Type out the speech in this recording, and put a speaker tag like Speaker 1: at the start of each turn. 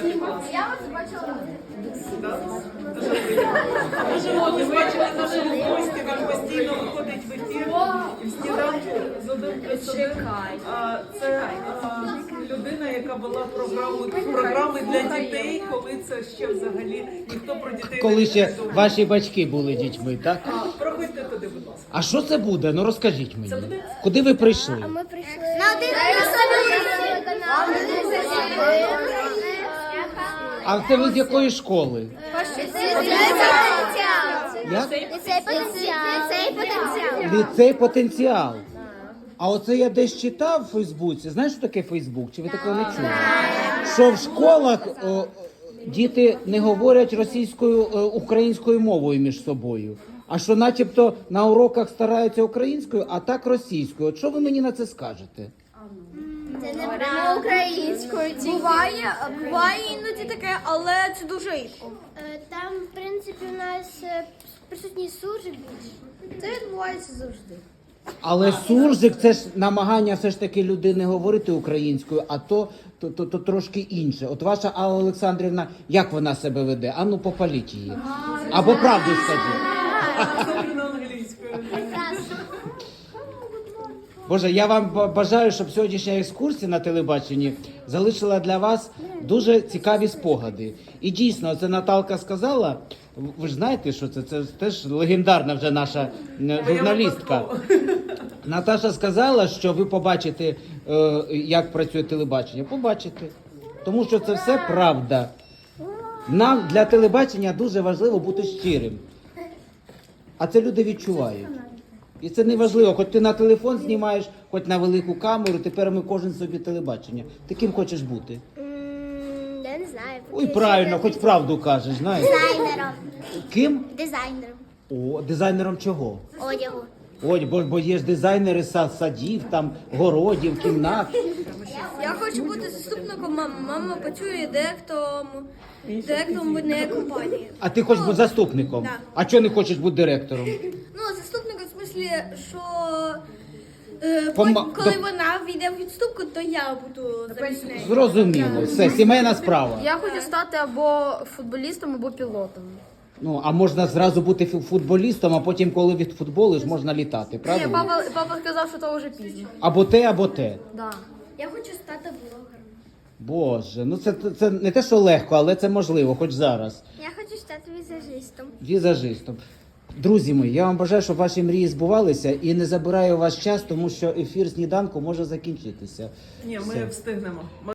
Speaker 1: п'ятий клас.
Speaker 2: Я вас бачила.
Speaker 1: Ви бачили нашого гостя, він постійно виходить в ефір і в сніданку з один плюс один. А, Це а, людина, яка вела програму програми для дітей, коли це ще взагалі ніхто про дітей
Speaker 3: Коли ще
Speaker 1: думав.
Speaker 3: ваші батьки були дітьми, так?
Speaker 1: А, Проходьте туди, будь ласка.
Speaker 3: А що це буде? Ну розкажіть мені.
Speaker 1: Це буде-
Speaker 3: Куди ви прийшли?
Speaker 2: Ми прийшли
Speaker 4: На один
Speaker 3: А це ви з якої школи? Як?
Speaker 4: Потенціал. Цей потенціал.
Speaker 3: Ліцей потенціал. А оце я десь читав в Фейсбуці. Знаєш, що таке Фейсбук? Чи ви такого не чули? Що в школах о, діти не говорять російською е, українською мовою між собою. А що, начебто, на уроках стараються українською, а так російською. От що ви мені на це скажете?
Speaker 4: Це неправда. Українською
Speaker 2: Буває, буває іноді таке, але це дуже рідко.
Speaker 4: Е, Там, в принципі, у нас е, присутній суржик більше.
Speaker 2: Це відбувається завжди.
Speaker 3: Але суржик це ж намагання все ж таки людини говорити українською, а то, то, то, то трошки інше. От ваша Алла Олександрівна, як вона себе веде? А ну попаліть її. Або правду скажи. Боже, я вам бажаю, щоб сьогоднішня екскурсія на телебаченні залишила для вас дуже цікаві спогади. І дійсно, це Наталка сказала. Ви ж знаєте, що це? Це теж легендарна вже наша е, журналістка. Наташа сказала, що ви побачите, е, як працює телебачення. Побачите. Тому що це все правда. Нам для телебачення дуже важливо бути щирим. А це люди відчувають. І це не важливо, хоч ти на телефон знімаєш, хоч на велику камеру, тепер ми кожен собі телебачення. Ти ким хочеш бути?
Speaker 4: Я не знаю.
Speaker 3: Ой, правильно, хоч правду кажеш, знаєш.
Speaker 4: Дизайнером.
Speaker 3: Ким?
Speaker 4: Дизайнером.
Speaker 3: О, дизайнером чого?
Speaker 4: Одягу.
Speaker 3: Ой, бо, бо є ж дизайнери са- садів, там, городів, кімнат.
Speaker 2: Я хочу бути заступником мами. Мама працює директором, директором в однієї компанії.
Speaker 3: А ти хочеш бути заступником?
Speaker 2: Да.
Speaker 3: А чого не хочеш бути директором?
Speaker 2: Ну, смислі, що е,
Speaker 3: Пома-
Speaker 2: потім, коли
Speaker 3: до-
Speaker 2: вона війде в відступку, то я буду замість неї.
Speaker 3: Зрозуміло, все, сімейна справа.
Speaker 5: Я хочу стати або футболістом, або пілотом.
Speaker 3: Ну, а можна зразу бути фу- футболістом, а потім, коли відфутболиш, можна літати,
Speaker 5: Ні,
Speaker 3: правильно?
Speaker 5: папа, папа сказав, що то вже пізно.
Speaker 3: Або те, або те.
Speaker 5: Да.
Speaker 2: Я хочу стати блогером.
Speaker 3: Боже, ну це, це не те, що легко, але це можливо, хоч зараз.
Speaker 4: Я хочу стати візажистом.
Speaker 3: Візажистом. Друзі мої, я вам бажаю, щоб ваші мрії збувалися і не забираю вас час, тому що ефір сніданку може закінчитися.
Speaker 1: Ні, ми
Speaker 3: Все.
Speaker 1: встигнемо.